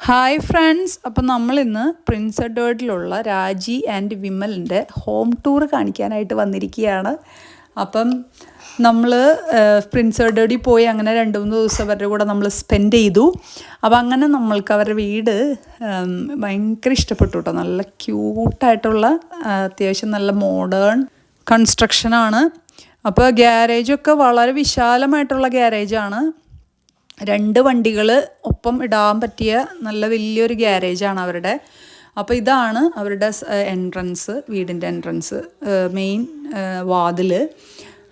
Hi friends അപ്പം നമ്മളിന്ന് Prince എഡ്വേർഡിലുള്ള രാജി ആൻഡ് വിമലിന്റെ ഹോം ടൂർ കാണിക്കാനായിട്ട് വന്നിരിക്കുകയാണ്. അപ്പം നമ്മൾ പ്രിൻസ് എഡ്വേർഡിൽ പോയി അങ്ങനെ രണ്ട് മൂന്ന് ദിവസം അവരുടെ കൂടെ നമ്മൾ സ്പെൻഡ് ചെയ്തു. അപ്പം അങ്ങനെ നമ്മൾക്ക് അവരുടെ വീട് ഭയങ്കര ഇഷ്ടപ്പെട്ടു കേട്ടോ. നല്ല ക്യൂട്ടായിട്ടുള്ള അത്യാവശ്യം നല്ല മോഡേൺ കൺസ്ട്രക്ഷനാണ് അപ്പോൾ ഗ്യാരേജൊക്കെ വളരെ വിശാലമായിട്ടുള്ള ഗ്യാരേജാണ് രണ്ട് വണ്ടികൾ ഒപ്പം ഇടാൻ പറ്റിയ നല്ല വലിയൊരു ഗ്യാരേജാണ് അവരുടെ. അപ്പോൾ ഇതാണ് അവരുടെ എൻട്രൻസ് വീടിന്റെ എൻട്രൻസ് മെയിൻ വാതിൽ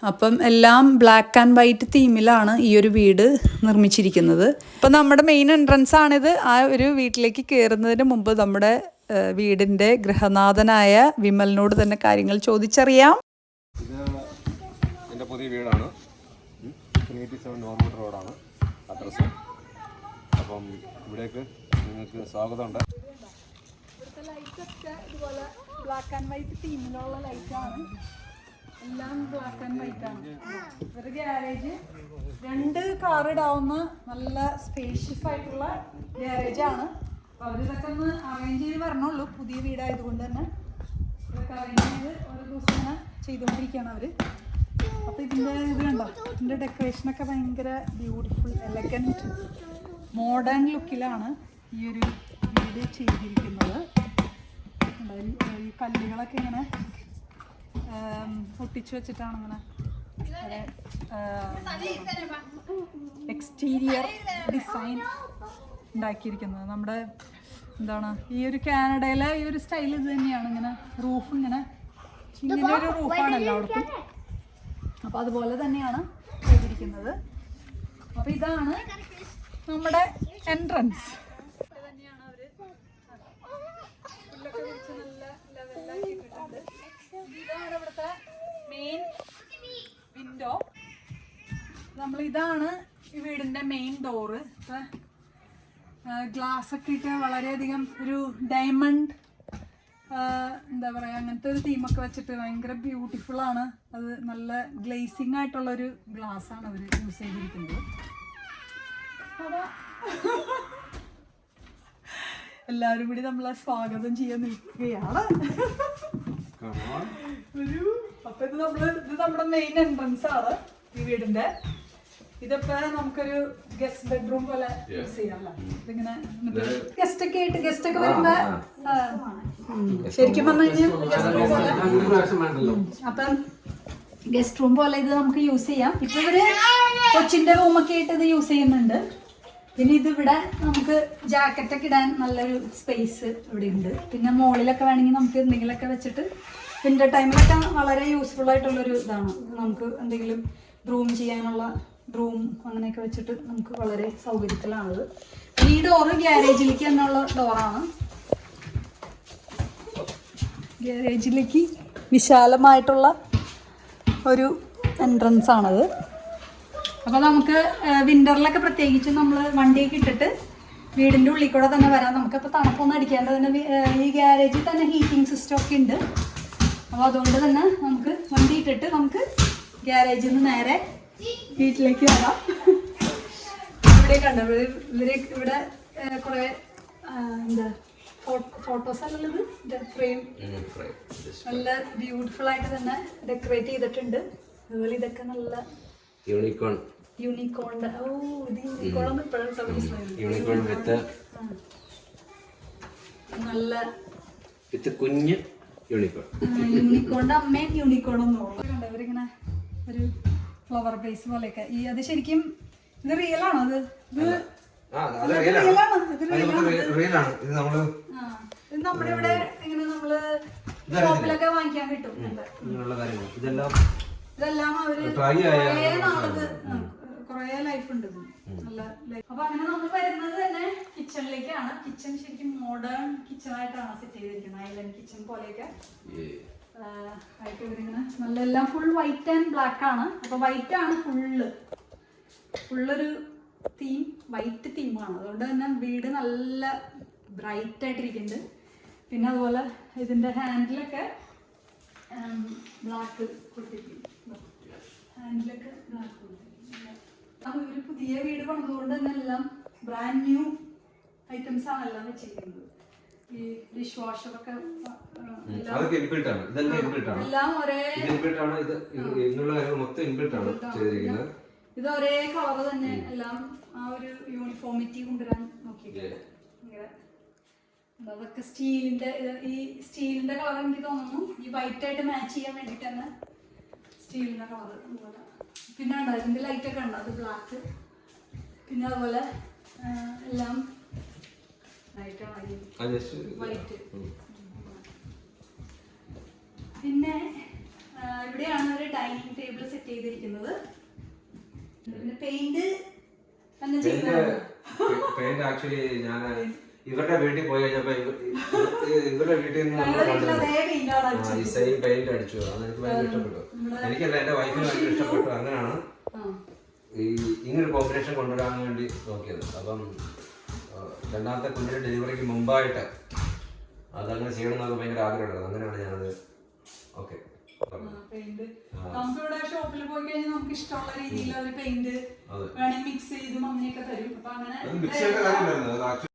അപ്പം എല്ലാം ബ്ലാക്ക് ആൻഡ് വൈറ്റ് തീമിലാണ് ഈ ഒരു വീട് നിർമ്മിച്ചിരിക്കുന്നത്. അപ്പം നമ്മുടെ മെയിൻ എൻട്രൻസ് ആണിത്. ആ ഒരു വീട്ടിലേക്ക് കയറുന്നതിന് മുമ്പ് നമ്മുടെ വീടിന്റെ ഗൃഹനാഥനായ വിമലിനോട് തന്നെ കാര്യങ്ങൾ ചോദിച്ചറിയാം. ഇത് പുതിയ വീടാണ്. റോഡാണ് അഡ്രസ്സ് അപ്പം ഇവിടേക്ക് നിങ്ങൾക്ക് സ്വാഗതമുണ്ട്. ഇവിടുത്തെ ലൈറ്റൊക്കെ ഇതുപോലെ ബ്ലാക്ക് ആൻഡ് വൈറ്റ് തീമിലുള്ള ലൈറ്റാണ് എല്ലാം ബ്ലാക്ക് ആൻഡ് വൈറ്റ് ആണ്. ഇവരുടെ ഗ്യാരേജ് രണ്ട് കാർ ഇടാവുന്ന നല്ല സ്പേഷ്യസ് ആയിട്ടുള്ള ഗ്യാരേജ് ആണ്. അപ്പോൾ അവരിതൊക്കെ ഒന്ന് അറേഞ്ച് ചെയ്ത് വരണുള്ളൂ. പുതിയ വീടായതുകൊണ്ട് തന്നെ. ഇതൊക്കെ അറേഞ്ച് ചെയ്ത് ഓരോ ദിവസം ചെയ്തുകൊണ്ടിരിക്കുകയാണ് അവർ അപ്പോൾ ഇതിന്റെ ഇത് കണ്ടോ? ഇതിന്റെ ഡെക്കറേഷനൊക്കെ ഭയങ്കര ബ്യൂട്ടിഫുൾ എലഗന്റ് മോഡേൺ ലുക്കിലാണ് ഈ ഒരു വീട് ചെയ്തിരിക്കുന്നത്? ഈ- കല്ലുകളൊക്കെ ഇങ്ങനെ പൊട്ടിച്ചു വെച്ചിട്ടാണ് ഇങ്ങനെ എക്സ്റ്റീരിയർ ഡിസൈൻ ഉണ്ടാക്കിയിരിക്കുന്നത്. നമ്മുടെ എന്താണ് ഈ ഒരു കാനഡയിലെ ഈ ഒരു സ്റ്റൈൽ ഇത് തന്നെയാണ് ഇങ്ങനെ റൂഫ് ഇങ്ങനെ ഇങ്ങനെ ഒരു റൂഫാണ് എല്ലായിടത്തും അപ്പോൾ അതുപോലെ തന്നെയാണ് ചെയ്തിരിക്കുന്നത്. അപ്പോൾ ഇതാണ് നമ്മുടെ എൻട്രൻസ് ഇതാണ് മെയിൻ വിൻഡോ നമ്മൾ ഇതാണ് ഈ വീടിന്റെ മെയിൻ ഡോറ് ഗ്ലാസ് ഒക്കെ ഇട്ട് വളരെയധികം ഒരു ഡയമണ്ട് എന്താ പറയുക അങ്ങനത്തെ ഒരു തീമൊക്കെ വെച്ചിട്ട് ഭയങ്കര ബ്യൂട്ടിഫുൾ ആണ്. അത് നല്ല ഗ്ലേസിംഗ് ആയിട്ടുള്ള ഒരു ഗ്ലാസ് ആണ് അവർ യൂസ് ചെയ്തിരിക്കുന്നത്. എല്ലാവരും കൂടി നമ്മളെ സ്വാഗതം ചെയ്യാൻ നിൽക്കുകയാണ്. ഒരു അപ്പൊ ഇത് നമ്മൾ ഇത് നമ്മുടെ മെയിൻ എൻട്രൻസ് ആണ് ഈ വീടിന്റെ. ഇതിപ്പോ നമുക്കൊരു ഗസ്റ്റ് ബെഡ്റൂം പോലെ യൂസ് ചെയ്യാം ഇതിങ്ങനെ ഗസ്റ്റ് ഒക്കെ ആയിട്ട് ഗസ്റ്റ് ഒക്കെ വരുമ്പോ ശരിക്കും പറഞ്ഞു കഴിഞ്ഞാൽ ഗസ്റ്റ് റൂം പോലെ. അപ്പം ഗസ്റ്റ് റൂം പോലെ ഇത് നമുക്ക് യൂസ് ചെയ്യാം. ഇപ്പൊ ഇവർ കൊച്ചിന്റെ റൂമൊക്കെ ആയിട്ട് ഇത് യൂസ് ചെയ്യുന്നുണ്ട്. പിന്നെ ഇതിവിടെ ഇവിടെ നമുക്ക് ജാക്കറ്റ് ഒക്കെ ഇടാൻ നല്ലൊരു സ്പേസ് ഇവിടെ ഉണ്ട്. പിന്നെ മുകളിലൊക്കെ വേണമെങ്കിൽ നമുക്ക് എന്തെങ്കിലുമൊക്കെ വെച്ചിട്ട് വിന്റർ ടൈമിലൊക്കെ വളരെ യൂസ്ഫുൾ ആയിട്ടുള്ളൊരു ഇതാണ്. നമുക്ക് എന്തെങ്കിലും ബ്രൂം ചെയ്യാനുള്ള ബ്രൂം അങ്ങനെയൊക്കെ വെച്ചിട്ട് നമുക്ക് വളരെ സൗകര്യത്തിലാണത്. ഈ ഡോറ് ഗ്യാരേജിലേക്ക് തന്നെയുള്ള ഡോറാണ്. ഗ്യാരേജിലേക്ക് വിശാലമായിട്ടുള്ള ഒരു എൻട്രൻസ് ആണത്. അപ്പോൾ നമുക്ക് വിന്ററിലൊക്കെ പ്രത്യേകിച്ച് നമ്മൾ വണ്ടിയൊക്കെ ഇട്ടിട്ട് വീടിന്റെ ഉള്ളിൽ കൂടെ തന്നെ വരാം. നമുക്കിപ്പോൾ തണുപ്പൊന്നും അടിക്കാണ്ട് തന്നെ ഈ ഗ്യാരേജിൽ തന്നെ ഹീറ്റിംഗ് സിസ്റ്റം ഒക്കെ ഉണ്ട്. അപ്പോൾ അതുകൊണ്ട് തന്നെ നമുക്ക് വണ്ടി ഇട്ടിട്ട് നമുക്ക് ഗ്യാരേജിൽ നിന്ന് നേരെ വീട്ടിലേക്ക് വരാം. ഇവിടെ കണ്ടോ? ഇവർ ഇവിടെ കുറെ എന്താ ഫോട്ടോസ് അല്ലത് ഫ്രെയിം നല്ല ബ്യൂട്ടിഫുൾ ആയിട്ട് തന്നെ ഡെക്കറേറ്റ് ചെയ്തിട്ടുണ്ട്. അതുപോലെ ഇതൊക്കെ നല്ല യൂണിക്കോൺ യൂണിക്കോണിന്റെ ഓ ഇത് യൂണിക്കോൺ മനസ്സിലായത്. യൂണിക്കോൺ വിത്ത് നല്ല വിത്ത് കുഞ്ഞ് യൂണിക്കോൺ യൂണിക്കോണിന്റെ അമ്മയും യൂണിക്കോണും കണ്ടോ? ഇവരിങ്ങനെ ഒരു ഫ്ലവർ ബേസ് പോലെയൊക്കെ. ഈ അത് ശരിക്കും ഇത് റിയൽ ആണോ അത്? ഇത് നമ്മൾ നമ്മുടെ ഇവിടെ നമ്മൾ ഷോപ്പിലൊക്കെ വാങ്ങിക്കാൻ കിട്ടും. ഇതെല്ലാം ഇതെല്ലാം അവർ കുറേ ലൈഫ് ഉണ്ട് നല്ല ലൈഫ് അപ്പൊ അങ്ങനെ നമ്മൾ വരുന്നത് തന്നെ കിച്ചണിലേക്കാണ് കിച്ചൺ ശരിക്കും മോഡേൺ കിച്ചൺ ആയിട്ടാണ് സെറ്റ് ചെയ്തിരിക്കുന്നത്. ഐലൻഡ് കിച്ചൺ പോലെയൊക്കെ. ആയിട്ട് നല്ല എല്ലാം ഫുൾ വൈറ്റ് ആൻഡ് ബ്ലാക്ക് ആണ്. അപ്പൊ വൈറ്റ് ആണ് ഫുള്ള് ഫുള്ളൊരു തീം വൈറ്റ് തീമാണ് അതുകൊണ്ട് തന്നെ വീട് നല്ല ബ്രൈറ്റ് ആയിട്ടിരിക്കുന്നുണ്ട്. പിന്നെ അതുപോലെ ഇതിന്റെ ഹാൻഡിലൊക്കെ ബ്ലാക്ക് കൊടുത്തിരിക്കും ഹാൻഡിലൊക്കെ ബ്ലാക്ക് കൊടുത്തിട്ടുണ്ട്. ഇവർ പുതിയ വീട് പണിതുകൊണ്ട് തന്നെ എല്ലാം ബ്രാൻഡ് ന്യൂ ഐറ്റംസ് ആണ് എല്ലാം വെച്ചിരിക്കുന്നത്. ഈ ഡിഷ് വാഷറൊക്കെ അതൊക്കെ ഇൻബിൽട്ട് ആണ്. ഇതെല്ലാം ഇൻബിൽട്ട് ആണ്. എല്ലാം ഒരേ ഇത് ഇൻബിൽട്ട് ആണ്. ഇത് ഇത് കാര്യങ്ങൾ മൊത്തം ഇൻബിൽട്ട് ആണ് ചെയ്തിരിക്കുന്നത്. ഇത് ഒരേ കളർ തന്നെ. എല്ലാം ആ ഒരു യൂണിഫോമിറ്റി കൊണ്ടുവരാൻ നോക്കിയിട്ടുണ്ട്. അതൊക്കെ സ്റ്റീലിന്റെ ഈ സ്റ്റീലിന്റെ കളർ എനിക്ക് തോന്നുന്നു. ഈ വൈറ്റ് ആയിട്ട് മാച്ച് ചെയ്യാൻ വേണ്ടിട്ട് തന്നെ സ്റ്റീലിന്റെ കളർ അതുപോലെ പിന്നെ ഉണ്ടോ ഇതിന്റെ ലൈറ്റ് ഒക്കെ ഉണ്ടോ അത് ബ്ലാക്ക് പിന്നെ അതുപോലെ എല്ലാം വൈറ്റ് പിന്നെ ഇവിടെയാണ് ഒരു ഡൈനിങ് ടേബിൾ സെറ്റ് ചെയ്തിരിക്കുന്നത്. പിന്നെ പെയിന്റ് പെയിന്റ് ആക്ച്വലി ഞാൻ ഇവരുടെ വീട്ടിൽ പോയി കഴിഞ്ഞപ്പോ ഇവ- ഇവ- ഇവരുടെ വീട്ടിൽ നിന്ന് ഈ സെയിം പെയിന്റ് അടിച്ചു. അത് എനിക്ക് ഭയങ്കര ഇഷ്ടപ്പെട്ടു. എനിക്കല്ല എന്റെ വൈഫിന് ഭയങ്കര ഇഷ്ടപ്പെട്ടു. അങ്ങനെയാണ് ഈ ഇങ്ങനൊരു കോമ്പിനേഷൻ കൊണ്ടുവരാൻ വേണ്ടി നോക്കിയത്. അപ്പം രണ്ടാമത്തെ കുഞ്ഞിന്റെ ഡെലിവറിക്ക് മുമ്പായിട്ട് അതങ്ങനെ ചെയ്യണം എന്നൊക്കെ ഭയങ്കര ആഗ്രഹമുണ്ടായിരുന്നു. അങ്ങനെയാണ് ഞാനത് ഓക്കെ. പെയിന്റ് നമുക്കിവിടെ ഷോപ്പിൽ പോയി കഴിഞ്ഞാൽ നമുക്ക് ഇഷ്ടമുള്ള രീതിയിൽ അവർ പെയിന്റ്. വേണമെങ്കിൽ മിക്സ് ചെയ്തും അങ്ങനെയൊക്കെ തരും. അപ്പൊ അങ്ങനെ